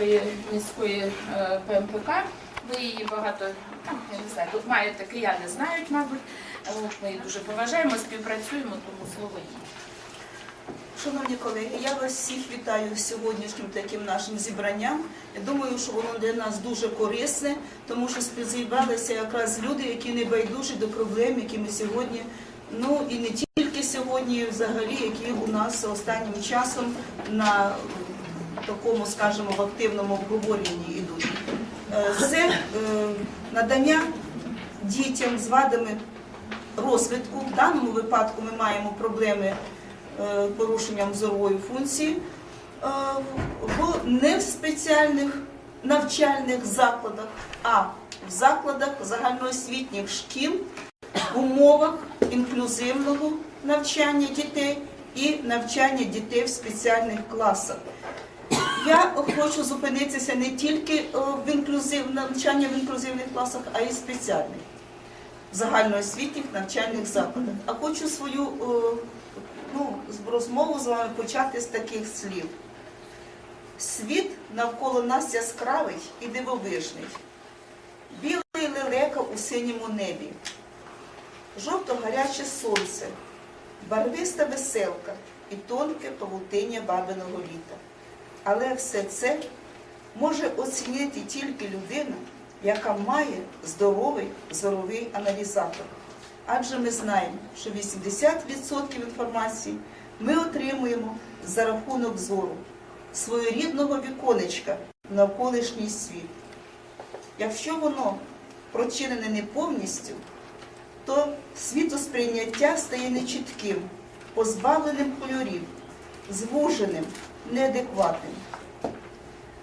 Київської міської е, ПМПК. Ви її багато, там, я не знаю, тут маєте кияни знають, мабуть. Ми її дуже поважаємо, співпрацюємо, тому слово їй. Шановні колеги, я вас всіх вітаю сьогоднішнім таким нашим зібранням. Я думаю, що воно для нас дуже корисне, тому що співзібралися якраз люди, які не байдужі до проблем, які ми сьогодні, ну і не тільки сьогодні, взагалі, які у нас останнім часом на такому, скажімо, в активному обговоренні йдуть. Е, Це е, надання дітям з вадами розвитку. В даному випадку ми маємо проблеми е, порушенням зорової функції в не в спеціальних навчальних закладах, а в закладах загальноосвітніх шкіл в умовах інклюзивного навчання дітей і навчання дітей в спеціальних класах. Я хочу зупинитися не тільки е, в інклюзив, навчання в інклюзивних класах, а й спеціальних загальноосвітніх навчальних закладах. А хочу свою е, ну, розмову з вами почати з таких слів. Світ навколо нас яскравий і дивовижний. Білий лелека у синьому небі, жовто-гаряче сонце, барвиста веселка і тонке павутиння бабиного літа. Але все це може оцінити тільки людина, яка має здоровий зоровий аналізатор. Адже ми знаємо, що 80% інформації ми отримуємо за рахунок зору, своєрідного віконечка в навколишній світ. Якщо воно прочинене не повністю, то світосприйняття стає нечітким, позбавленим кольорів, звуженим, неадекватним.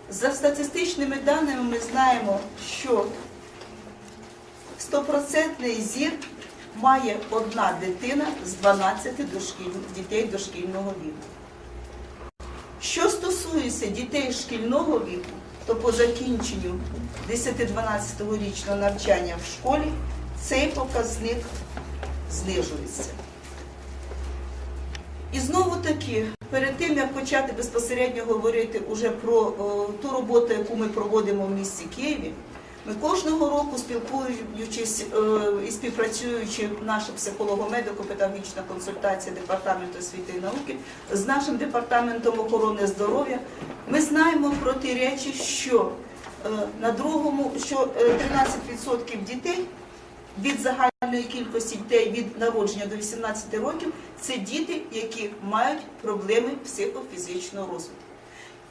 За статистичними даними ми знаємо, що стопроцентний зір має одна дитина з 12 дошкіль... дітей дошкільного віку. Що стосується дітей шкільного віку, то по закінченню 10-12 річного навчання в школі цей показник знижується. І знову таки, перед тим як почати безпосередньо говорити уже про о, ту роботу, яку ми проводимо в місті Києві, ми кожного року, спілкуючись е, і співпрацюючи наша психолого-медико-педагогічна консультація департаменту освіти і науки з нашим департаментом охорони здоров'я, ми знаємо про ті речі, що е, на другому, що е, 13% дітей від загальної кількості дітей від народження до 18 років це діти, які мають проблеми психофізичного розвитку.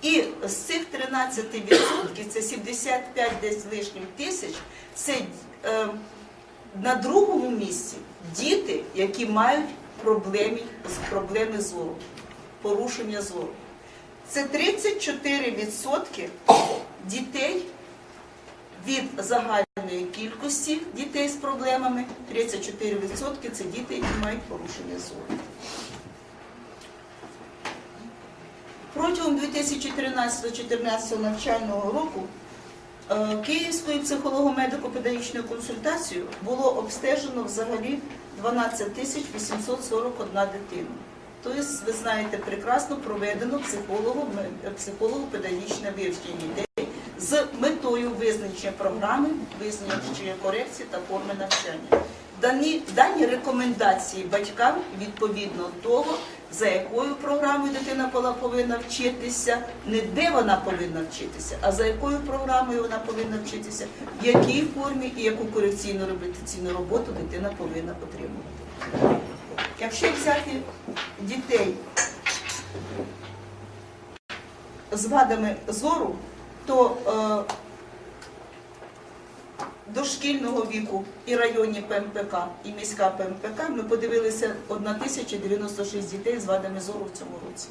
І з цих 13%, це 75 десь лишнім тисяч, це е, на другому місці діти, які мають проблеми, проблеми зору, порушення зору. Це 34% дітей від загальної кількості дітей з проблемами 34% це діти, які мають порушення зору. Протягом 2013-2014 навчального року е, Київською психолого-медико-педагогічною консультацією було обстежено взагалі 12 841 дитина. Тобто, ви знаєте, прекрасно проведено психолого- психолого-педагогічне вивчення дітей з метою визначення програми, визначення корекції та форми навчання. Дані, дані рекомендації батькам відповідно того, за якою програмою дитина повинна вчитися, не де вона повинна вчитися, а за якою програмою вона повинна вчитися, в якій формі і яку корекційну реабілітаційну роботу дитина повинна отримувати. Якщо взяти дітей з вадами зору, то е, дошкільного віку і районні ПМПК, і міська ПМПК ми подивилися 1096 дітей з вадами зору в цьому році.